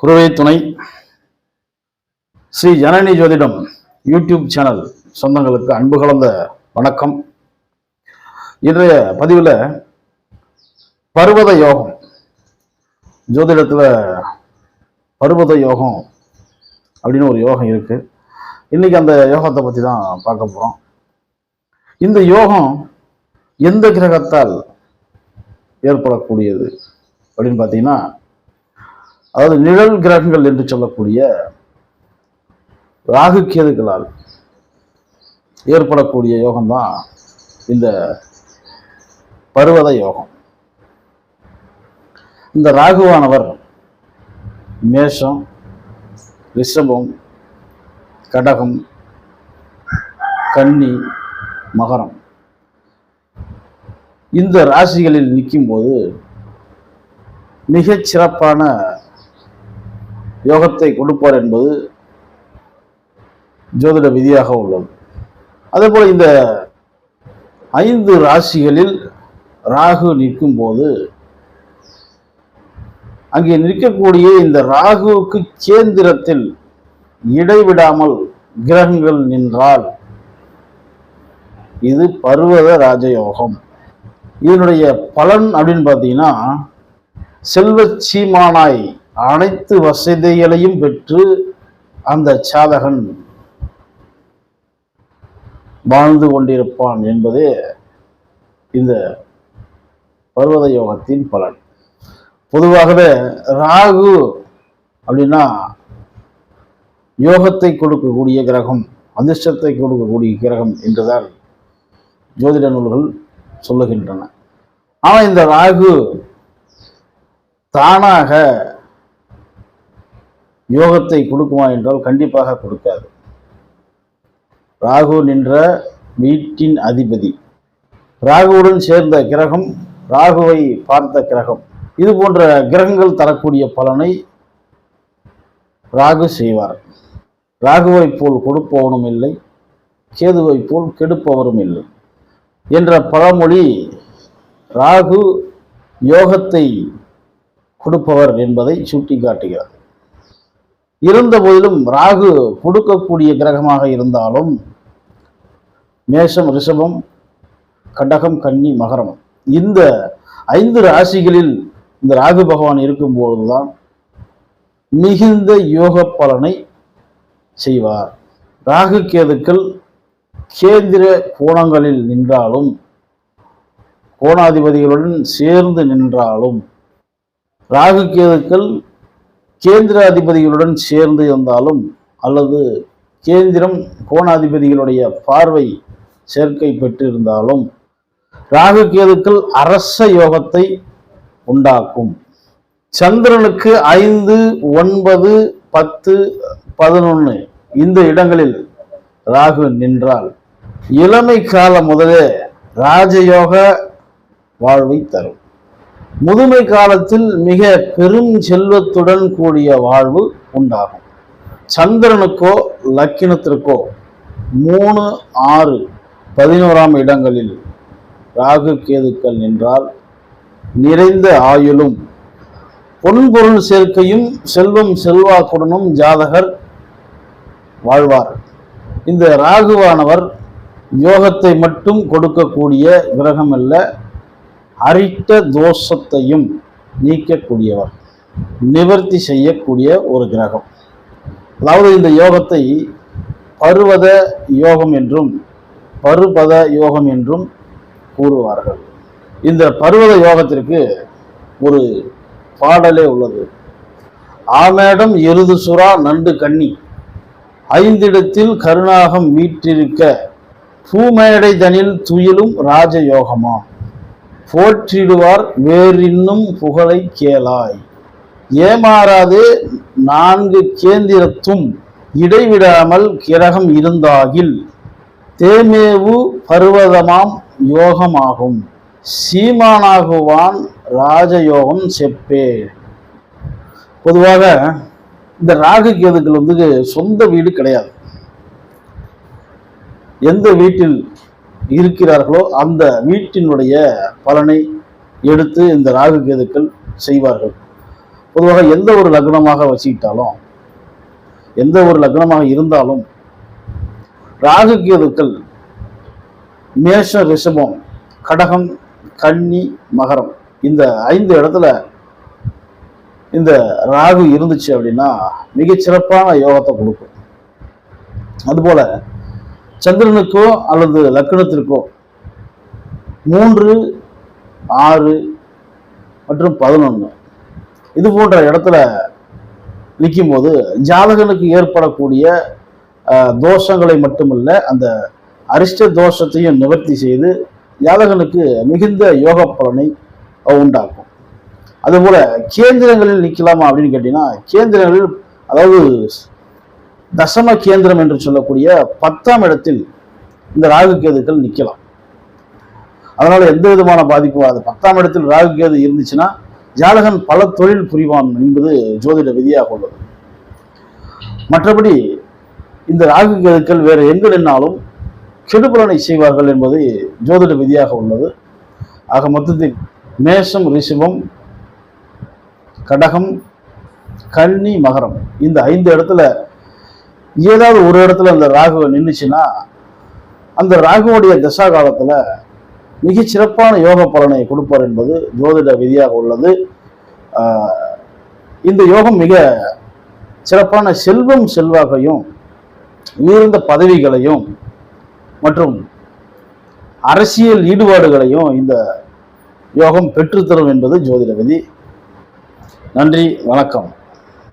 குருவை துணை. ஸ்ரீ ஜனனி ஜோதிடம் யூடியூப் சேனல் சொந்தங்களுக்கு அன்பு கலந்த வணக்கம். இன்றைய பதிவில் பருவத யோகம். ஜோதிடத்தில் பருவத யோகம் அப்படின்னு ஒரு யோகம் இருக்குது இன்னைக்கு அந்த யோகத்தை பற்றி தான் பார்க்க போகிறோம் இந்த யோகம் எந்த கிரகத்தால் ஏற்படக்கூடியது அப்படின்னு பார்த்தீங்கன்னா அதாவது நிழல் கிரகங்கள் என்று சொல்லக்கூடிய ராகு கேதுகளால் ஏற்படக்கூடிய யோகம்தான் இந்த பருவத யோகம். இந்த ராகுவானவர் மேஷம் ரிஷபம் கடகம் கன்னி மகரம். இந்த ராசிகளில் நிற்கும்போது மிகச் சிறப்பான யோகத்தை கொடுப்பார் என்பது ஜோதிட விதியாக உள்ளது. அதே போல் இந்த ஐந்து ராசிகளில் ராகு நிற்கும் போது அங்கே நிற்கக்கூடிய இந்த ராகுவுக்கு கேந்திரத்தில் இடைவிடாமல் கிரகங்கள் நின்றால் இது பர்வத ராஜயோகம். இதனுடைய பலன் அப்படின்னு பார்த்தீங்கன்னா செல்வ சீமானாய் அனைத்து வசதிகளையும் பெற்று அந்த சாதகன் வாழ்ந்து கொண்டிருப்பான் என்பதே இந்த பர்வத யோகத்தின் பலன். பொதுவாகவே ராகு அப்படின்னா யோகத்தை கொடுக்கக்கூடிய கிரகம் அதிர்ஷ்டத்தை கொடுக்கக்கூடிய கிரகம் என்றுதான் ஜோதிட நூல்கள் சொல்லுகின்றன. ஆனால் இந்த ராகு தானாக யோகத்தை கொடுக்குமா என்றால் கண்டிப்பாக கொடுக்காது. ராகு நின்ற வீட்டின் அதிபதி. ராகுவுடன் சேர்ந்த கிரகம் ராகுவை பார்த்த கிரகம். இது போன்ற கிரகங்கள் தரக்கூடிய பலனை ராகு செய்வார். ராகுவை போல் கொடுப்பவனும் இல்லை கேதுவை போல் கெடுப்பவரும் இல்லை என்ற பழமொழி ராகு யோகத்தை கொடுப்பவர் என்பதை சுட்டிக்காட்டுகிறார் இருந்த போதிலும் ராகு கொடுக்கக்கூடிய கிரகமாக இருந்தாலும் மேஷம் ரிஷபம் கடகம் கன்னி மகரம். இந்த ஐந்து ராசிகளில் இந்த ராகு பகவான் இருக்கும்பொழுதுதான் மிகுந்த யோக பலனை செய்வார். ராகு கேதுக்கள் கேந்திர கோணங்களில் நின்றாலும் கோணாதிபதிகளுடன் சேர்ந்து நின்றாலும் ராகு கேதுக்கள் கேந்திர அதிபதிகளுடன் சேர்ந்து இருந்தாலும் அல்லது கேந்திரம் கோணாதிபதிகளுடைய பார்வை சேர்க்கை பெற்றிருந்தாலும் ராகு கேதுக்கள் அரச யோகத்தை உண்டாக்கும். சந்திரனுக்கு ஐந்து ஒன்பது பத்து பதினொன்று இந்த இடங்களில் ராகு நின்றால் இளமை காலம் முதலே ராஜயோக வாழ்வை தரும். முதுமை காலத்தில் மிக பெரும் செல்வத்துடன் கூடிய வாழ்வு உண்டாகும். சந்திரனுக்கோ லக்கினத்திற்கோ மூணு ஆறு பதினோராம் இடங்களில் ராகு கேதுக்கள் நின்றால் நிறைந்த ஆயுளும் பொன்பொருள் சேர்க்கையும் செல்வம் செல்வாக்குடனும் ஜாதகர் வாழ்வார். இந்த ராகுவானவர் யோகத்தை மட்டும் கொடுக்கக்கூடிய கிரகம் அல்ல அரிட்ட தோஷத்தையும் நீக்கக்கூடியவர் நிவர்த்தி செய்யக்கூடிய ஒரு கிரகம். அதாவது இந்த யோகத்தை பருவத யோகம் என்றும் பருபத யோகம் என்றும் கூறுவார்கள். இந்த பருவத யோகத்திற்கு ஒரு பாடலே உள்ளது. ஆமேடம் எருது சுறா நண்டு கன்னி ஐந்திடத்தில் கருணாகம் வீற்றிருக்க பூமேடை தனில் துயிலும் ராஜயோகமா? போற்றிடுவார் வேறின்னும் புகழை கேளாய். ஏமாறாது நான்கு கேந்திரத்தும் இடைவிடாமல் கிரகம் இருந்தாகில் தேமேவு பருவதமாம் யோகமாகும். சீமானாகுவான் ராஜயோகம் செப்பே. பொதுவாக இந்த ராகு கேதுக்கள் வந்து சொந்த வீடு கிடையாது. எந்த வீட்டில் இருக்கிறார்களோ அந்த வீட்டினுடைய பலனை எடுத்து இந்த ராகு கேதுக்கள் செய்வார்கள். பொதுவாக எந்த ஒரு லக்னமாக வச்சுக்கிட்டாலும் எந்த ஒரு லக்னமாக இருந்தாலும் ராகு கேதுக்கள் மேஷ ரிஷபம் கடகம் கன்னி மகரம் இந்த ஐந்து இடத்துல இந்த ராகு இருந்துச்சு அப்படின்னா மிகச்சிறப்பான யோகத்தை கொடுக்கும். அதுபோல சந்திரனுக்கோ அல்லது லக்னத்திற்கோ மூன்று ஆறு மற்றும் பதினொன்று. இது போன்ற இடத்துல நிற்கும்போது ஜாதகனுக்கு ஏற்படக்கூடிய தோஷங்களை மட்டுமல்ல அந்த அரிஷ்ட தோஷத்தையும் நிவர்த்தி செய்து ஜாதகனுக்கு மிகுந்த யோக பலனை உண்டாக்கும். அதுபோல கேந்திரங்களில் நிற்கலாமா அப்படின்னு கேட்டீங்கன்னா கேந்திரங்களில் அதாவது தசம கேந்திரம் என்று சொல்லக்கூடிய பத்தாம் இடத்தில் இந்த ராகு கேதுக்கள் நிற்கலாம் அதனால எந்த விதமான பாதிப்பும் அது பத்தாம் இடத்தில் ராகு கேது இருந்துச்சுன்னா ஜாதகன் பல தொழில் புரிவான் என்பது ஜோதிட விதியாக உள்ளது. மற்றபடி இந்த ராகு கேதுக்கள் வேறு எங்கு நின்னாலும் கெடுபலனை செய்வார்கள் என்பது ஜோதிட விதியாக உள்ளது. ஆக மொத்தத்தில் மேஷம் ரிஷபம் கடகம் கன்னி மகரம் இந்த ஐந்து இடத்துல ஏதாவது ஒரு இடத்துல அந்த ராகு நின்றுச்சுன்னா அந்த ராகுவுடைய தசா காலத்தில் மிகச் சிறப்பான யோக பலனை கொடுப்பார் என்பது ஜோதிட விதியாக உள்ளது. இந்த யோகம் மிக சிறப்பான செல்வம் செல்வாக்கையும் உயர்ந்த பதவிகளையும் மற்றும் அரசியல் ஈடுபாடுகளையும் இந்த யோகம் பெற்றுத்தரும் என்பது ஜோதிட விதி. நன்றி வணக்கம்.